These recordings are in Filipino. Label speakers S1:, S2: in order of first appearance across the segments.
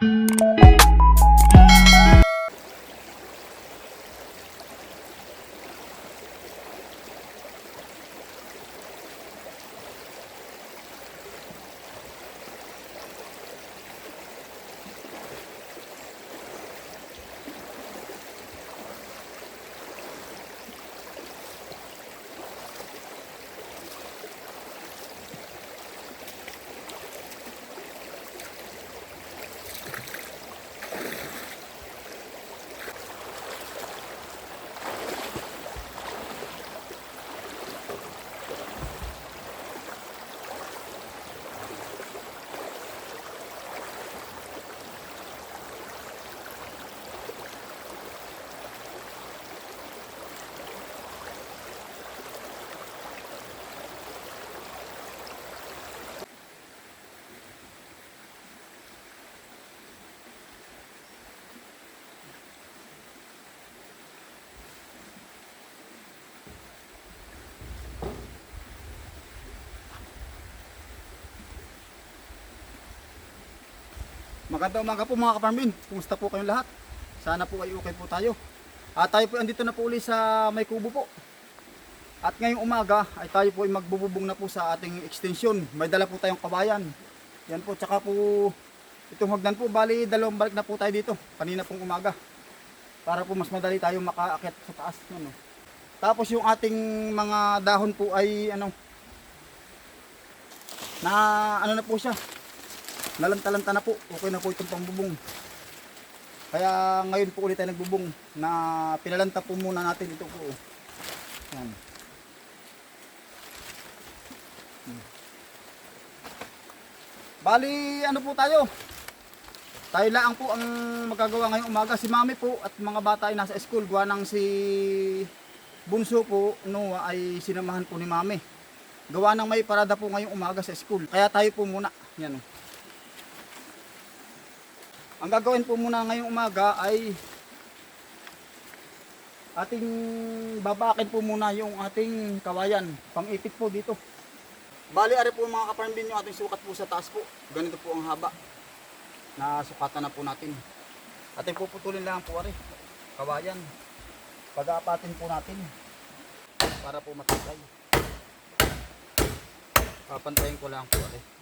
S1: Thank you. Magandang umaga po mga kaparmin. Kumusta po kayong lahat? Sana po ay okay po tayo. At tayo po andito na po uli sa may kubo po. At ngayong umaga ay tayo po ay magbububong na po sa ating extension. May dala po tayong kabayan. Yan po, tsaka po itong hagdan po. Bali, dalawang balik na po tayo dito. Kanina pong umaga. Para po mas madali tayong makaakit sa taas. Ano. Tapos yung ating mga dahon po ay ano na ano na po siya nalanta-lanta na po. Okay na po itong pangbubong. Kaya ngayon po ulit tayo nagbubong na pinalanta po muna natin ito po. Yan. Hmm. Bali, ano po tayo? Tayo lang po ang magagawa ngayong umaga. Si mami po at mga bata ay nasa school. Gawa ng si Bunso po, Noah, ay sinamahan po ni mami. Gawa ng may parada po ngayong umaga sa school. Kaya tayo po muna. Yan o. Ang gagawin po muna ngayong umaga ay ating babakin po muna yung ating kawayan. Pang-ipit po dito. Bali, ari po mga kaparambin yung ating sukat po sa taas po. Ganito po ang haba. Nasukatan na po natin. Ating puputulin lang po ari. Kawayan. Pag-aapatin po natin. Para po matibay. Papantayin ko lang po ari.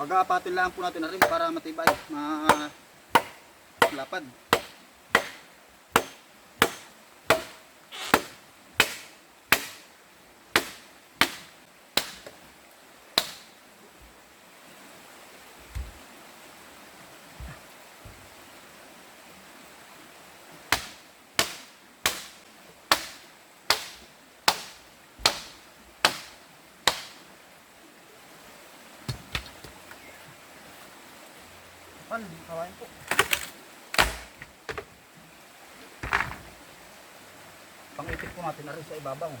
S1: Pag-aapatin lang po natin na rin para matibay, malapad. Pan, kawain po. Pang-ipit po natin na sa ibabaw.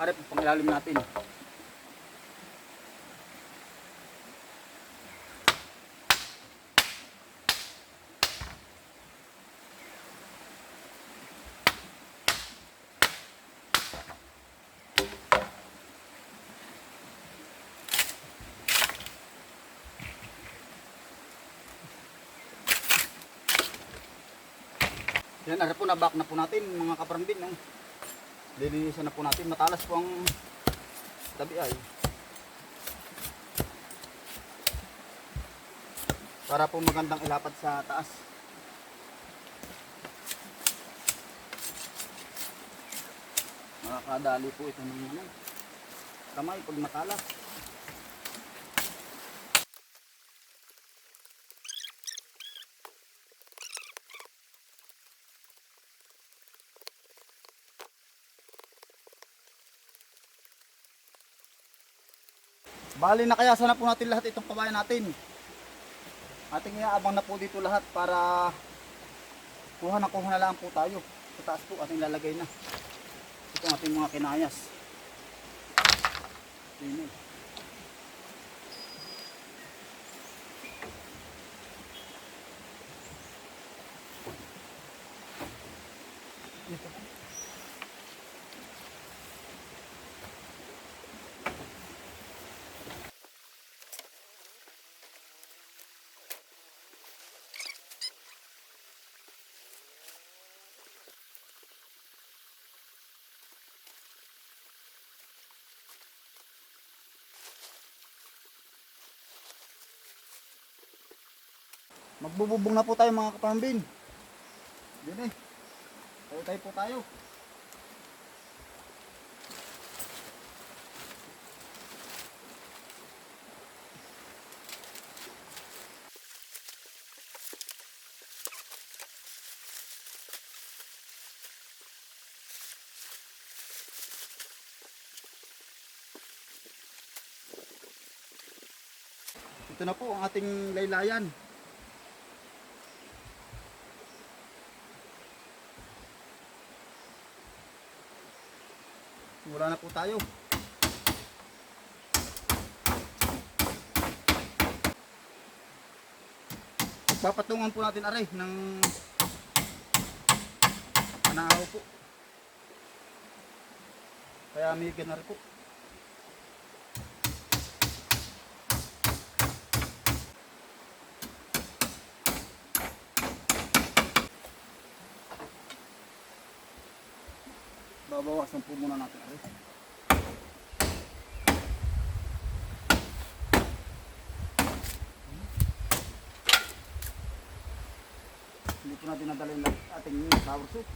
S1: Ari po pang ilalim natin. Yan, ari po na back na po natin mga kaparambin. No? Lilinisan na po natin. Matalas po ang tabi ay. Para po magandang ilapad sa taas. Makakadali po ito ng ano, kamay pag matalas. Bali na po natin lahat itong kabayan natin. Ating iaabang na po dito lahat para kuha na kuha na lang po tayo. Sa taas po ating lalagay na. Ito ang ating mga kinayas. Ayan. Magbububong na po tayo mga kaparmbin. Yun eh. Tayo po tayo. Ito na po ang ating laylayan. Wala na po tayo. Papatungan po natin aray ng anahaw po. Kaya may ganari po. Babawasan po muna natin aray. Hindi po natin nadala yung ating flower soup.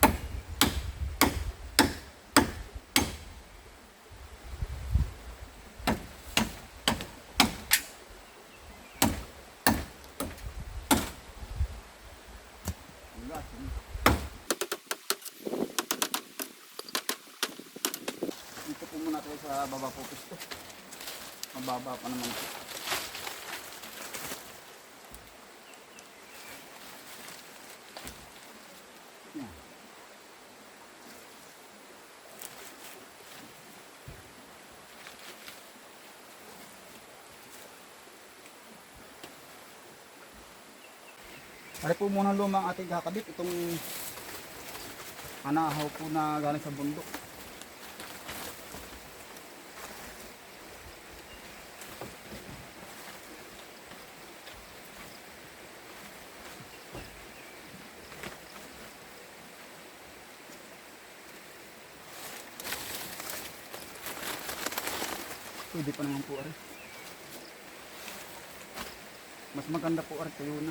S1: Wala, sige. Dito po muna tayo sa baba po pisto. Mababa pa naman po. Yan. Pare po muna lumang ating kakabit itong anahaw po na galing sa bundok. Pwede pa naman po ari. Mas maganda po ari tuyo na.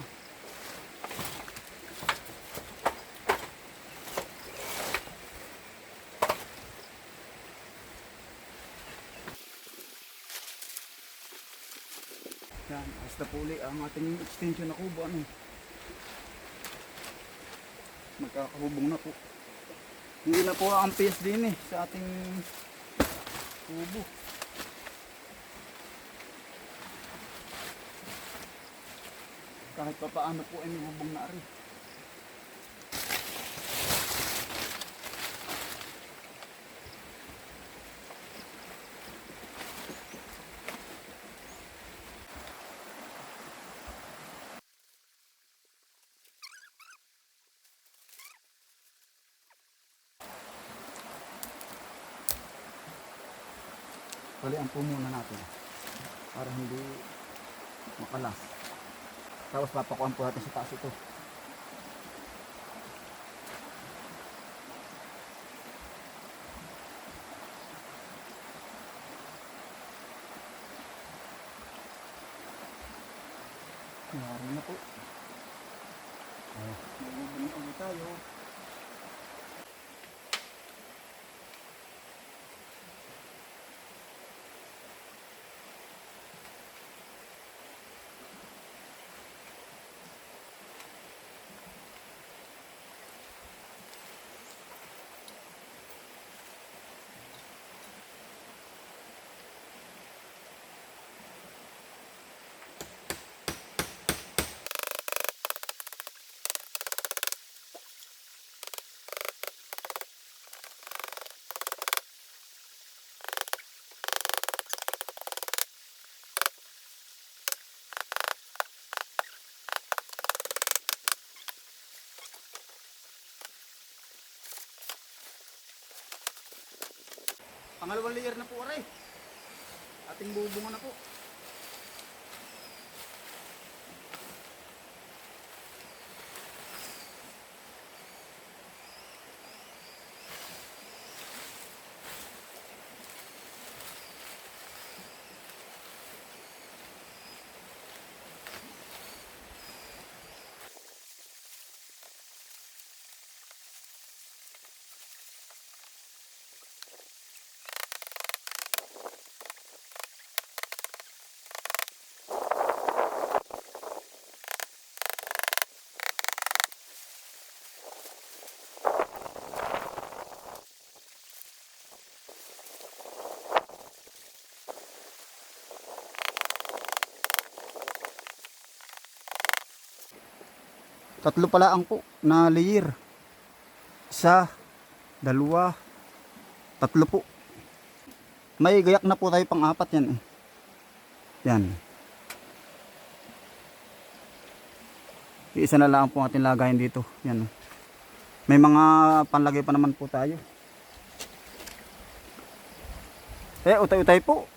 S1: Yan, basta po uli ang ating extension na kubo ano. Magkakahubong na po. Hindi na po ang PS din eh sa ating kubo. Kahit pa paano po ay may bubong na rin. Balian po muna natin para hindi makalas. Tapos papakuan po natin sa taas ito. Nangyari na po. Oh, Magbubunyi ulit tayo. Pangalawang layer na po aray. Ating bubungan na po. Tatlo pala ang po na layer. Isa, dalawa, tatlo po. May gayak na po tayo pang apat yan eh. Yan. Isa na lang po ating lagayin dito. Yan. May mga panlagay pa naman po tayo. Eh, utay-utay po.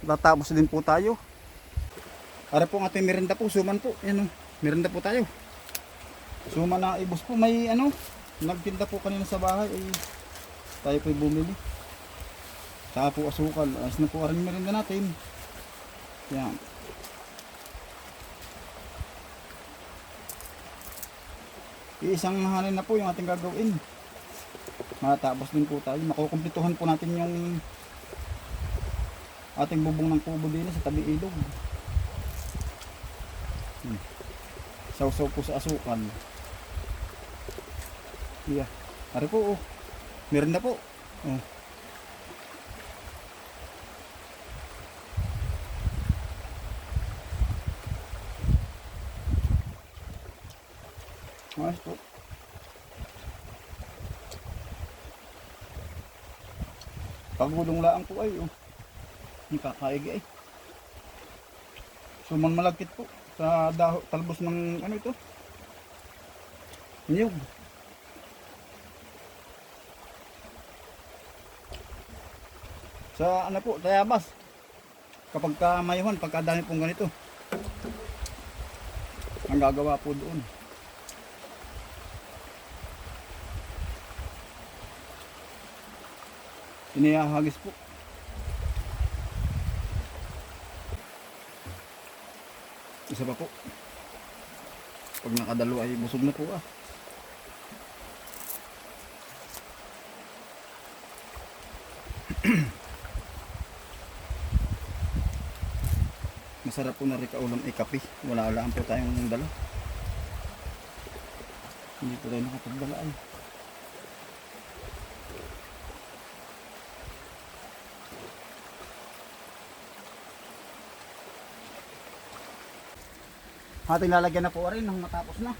S1: Tatapos din po tayo. Para po ang ating merenda po, suman po. Yan oh. Merenda po tayo. Suman na ibos po. May ano, nagtinda po kanina sa bahay. Eh, tayo po bumili. Saka po asukal. Ayos na po ang merenda natin. Yan. Iisang hanin na po yung ating gagawin. Matapos din po tayo. Makukumpletuhan po natin yung ating bubong ng kubo din sa tabi ilog. Hmm. Sausaw po sa asukal. Yeah. Ari po oh. Meron na po. Oh. Mas po. Pagulong laang po ay oh. Yung kakaigi ay. Suman malagkit po sa daho, talbos ng ano ito. Niyog. Sa ano po, tayabas. Kapag ka mayuhan, pagka dami pong ganito. Ang gagawa po doon. Inihahagis po. Isa pa po. Pag nakadalo ay busog na po ah. Masarap po na rin kaulam ay kape. Wala lang po tayong dala. Hindi po tayo nakapagdala ay. Ating lalagyan na po rin nang matapos na.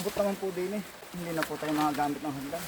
S1: Abot naman po din eh. Hindi na po tayo nakagamit ng hagdan.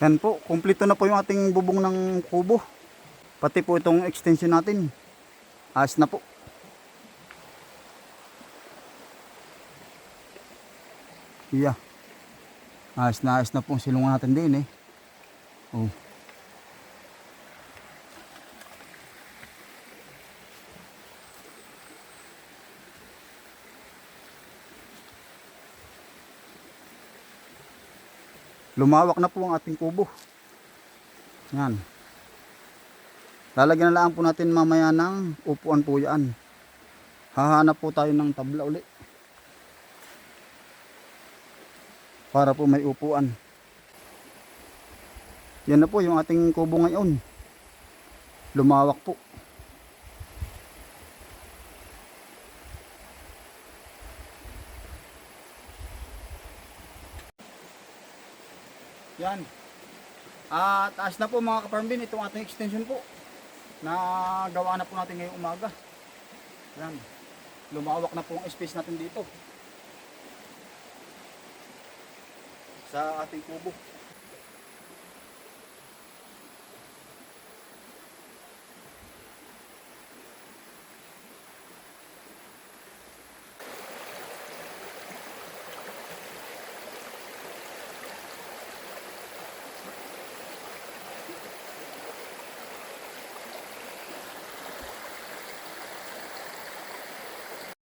S1: Yan po, kumpleto na po yung ating bubong ng kubo. Pati po itong extension natin. Ayos na po. Yeah. Ayos na ayos na po silungan natin din eh. Oh. Lumawak na po ang ating kubo. Yan. Lalagyan na lang po natin mamaya ng upuan po yan. Hahanap po tayo ng tabla uli. Para po may upuan. Yan na po yung ating kubo ngayon. Lumawak po. Yan. At taas na po mga kaparmbin itong ating extension po na gawa na po natin ngayong umaga. Yan. Lumawak na po ang space natin dito. Sa ating kubo.